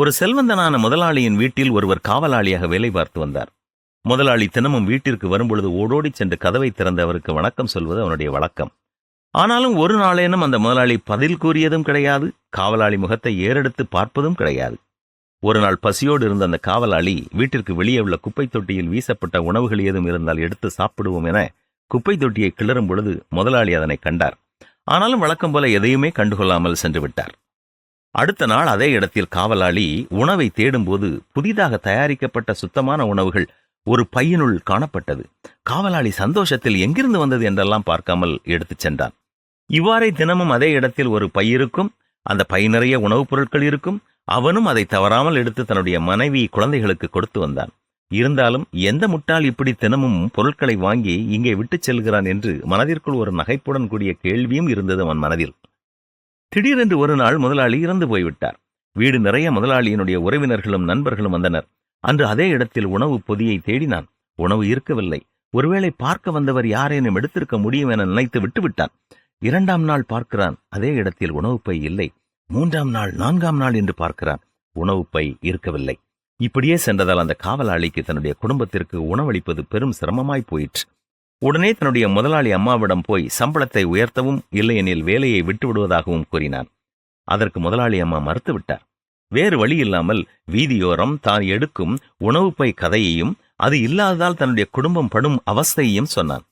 ஒரு செல்வந்தனான முதலாளியின் வீட்டில் ஒருவர் காவலாளியாக வேலை பார்த்து வந்தார். முதலாளி தினமும் வீட்டிற்கு வரும்பொழுது ஓடோடி சென்று கதவை திறந்து அவருக்கு வணக்கம் சொல்வது அவனுடைய வழக்கம். ஆனாலும் ஒரு நாளேனும் அந்த முதலாளி பதில் கூறியதும் கிடையாது காவலாளி முகத்தை ஏறெடுத்து பார்ப்பதும் கிடையாது. ஒரு நாள் பசியோடு இருந்த அந்த காவலாளி வீட்டிற்கு வெளியே உள்ள குப்பை தொட்டியில் வீசப்பட்ட உணவுகள் ஏதும் இருந்தால் எடுத்து சாப்பிடுவோம் என குப்பை தொட்டியை கிளறும் பொழுது முதலாளி அதனை கண்டார். ஆனாலும் வழக்கம் போல எதையுமே கண்டுகொள்ளாமல் சென்று விட்டார். அடுத்த நாள் அதே இடத்தில் காவலாளி உணவை தேடும்போது புதிதாக தயாரிக்கப்பட்ட சுத்தமான உணவுகள் ஒரு பையனுள் காணப்பட்டது. காவலாளி சந்தோஷத்தில் எங்கிருந்து வந்தது என்றெல்லாம் பார்க்காமல் எடுத்துச் சென்றான். இவ்வாறே தினமும் அதே இடத்தில் ஒரு பை இருக்கும் அந்த பை நிறைய உணவுப் பொருட்கள் இருக்கும் அவனும் அதை தவறாமல் எடுத்து தன்னுடைய மனைவி குழந்தைகளுக்கு கொடுத்து வந்தான். இருந்தாலும் எந்த முட்டாள் இப்படி தினமும் பொருட்களை வாங்கி இங்கே விட்டுச் செல்கிறான் என்று மனதிற்குள் ஒரு நகைப்புடன் கூடிய கேள்வியும் இருந்தது அவன் மனதில். திடீரென்று ஒரு நாள் முதலாளி இறந்து போய்விட்டார். வீடு நிறைய முதலாளியினுடைய உறவினர்களும் நண்பர்களும் வந்தனர். அன்று அதே இடத்தில் உணவு பொதியை தேடினான். உணவு இருக்கவில்லை. ஒருவேளை பார்க்க வந்தவர் யாரேனும் எடுத்திருக்க முடியும் என நினைத்து விட்டுவிட்டான். இரண்டாம் நாள் பார்க்கிறான். அதே இடத்தில் உணவு பை இல்லை. மூன்றாம் நாள் நான்காம் நாள் என்று பார்க்கிறான். உணவு பை இருக்கவில்லை. இப்படியே சென்றதால் அந்த காவலாளிக்கு தன்னுடைய குடும்பத்திற்கு உணவளிப்பது பெரும் சிரமமாய் போயிற்று. உடனே தன்னுடைய முதலாளி அம்மாவிடம் போய் சம்பளத்தை உயர்த்தவும் இல்லையெனில் வேலையை விட்டுவிடுவதாகவும் கூறினான். அதற்கு முதலாளி அம்மா மறுத்துவிட்டார். வேறு வழி இல்லாமல் வீதியோரம் தான் எடுக்கும் உணவு பை கதையையும் அது இல்லாததால் தன்னுடைய குடும்பம் படும் அவஸ்தையையும் சொன்னான்.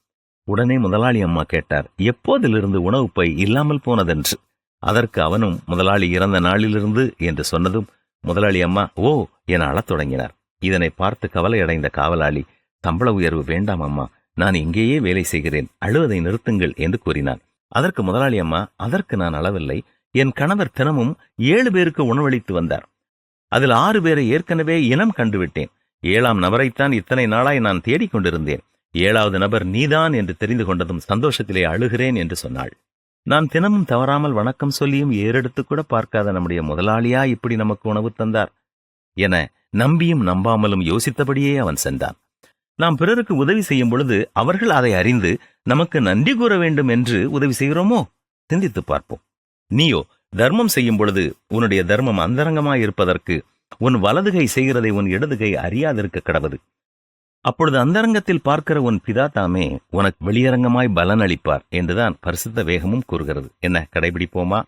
உடனே முதலாளி அம்மா கேட்டார் எப்போதிலிருந்து உணவு பை இல்லாமல் போனதென்று? அதற்கு அவனும் முதலாளி இறந்த நாளிலிருந்து என்று சொன்னதும் முதலாளி அம்மா ஓ என அழத் தொடங்கினார். இதனை பார்த்து கவலையடைந்த காவலாளி சம்பள உயர்வு வேண்டாம் அம்மா நான் இங்கேயே வேலை செய்கிறேன் அழுவதை நிறுத்துங்கள் என்று கூறினான். அதற்கு முதலாளி அம்மா அதற்கு நான் அளவில்லை. என் கணவர் தினமும் ஏழு பேருக்கு உணவளித்து வந்தார். அதில் ஆறு பேரை ஏற்கனவே இனம் கண்டுவிட்டேன். ஏழாம் நபரைத்தான் இத்தனை நாளாய் நான் தேடிக் கொண்டிருந்தேன். ஏழாவது நபர் நீதான் என்று தெரிந்து கொண்டதும் சந்தோஷத்திலே அழுகிறேன் என்று சொன்னாள். நான் தினமும் தவறாமல் வணக்கம் சொல்லியும் ஏறெடுத்து கூட பார்க்காத நம்முடைய முதலாளியா இப்படி நமக்கு உணவு தந்தார்? என நம்பியும் நம்பாமலும் யோசித்தபடியே அவன் சென்றான். நாம் பிறருக்கு உதவி செய்யும் பொழுது அவர்கள் அதை அறிந்து நமக்கு நன்றி கூற வேண்டும் என்று உதவி செய்கிறோமோ? சிந்தித்துப் பார்ப்போம். நீயோ தர்மம் செய்யும் பொழுது உன்னுடைய தர்மம் அந்தரங்கமாயிருப்பதற்கு உன் வலதுகை செய்கிறதை உன் இடதுகை அறியாதிருக்க கடவது. அப்பொழுது அந்தரங்கத்தில் பார்க்கிற உன் பிதா தாமே உனக்கு வெளியரங்கமாய் பலன் அளிப்பார் என்றுதான் பரிசுத்த வேகமும் கூறுகிறது. என்ன கடைபிடிப்போமா?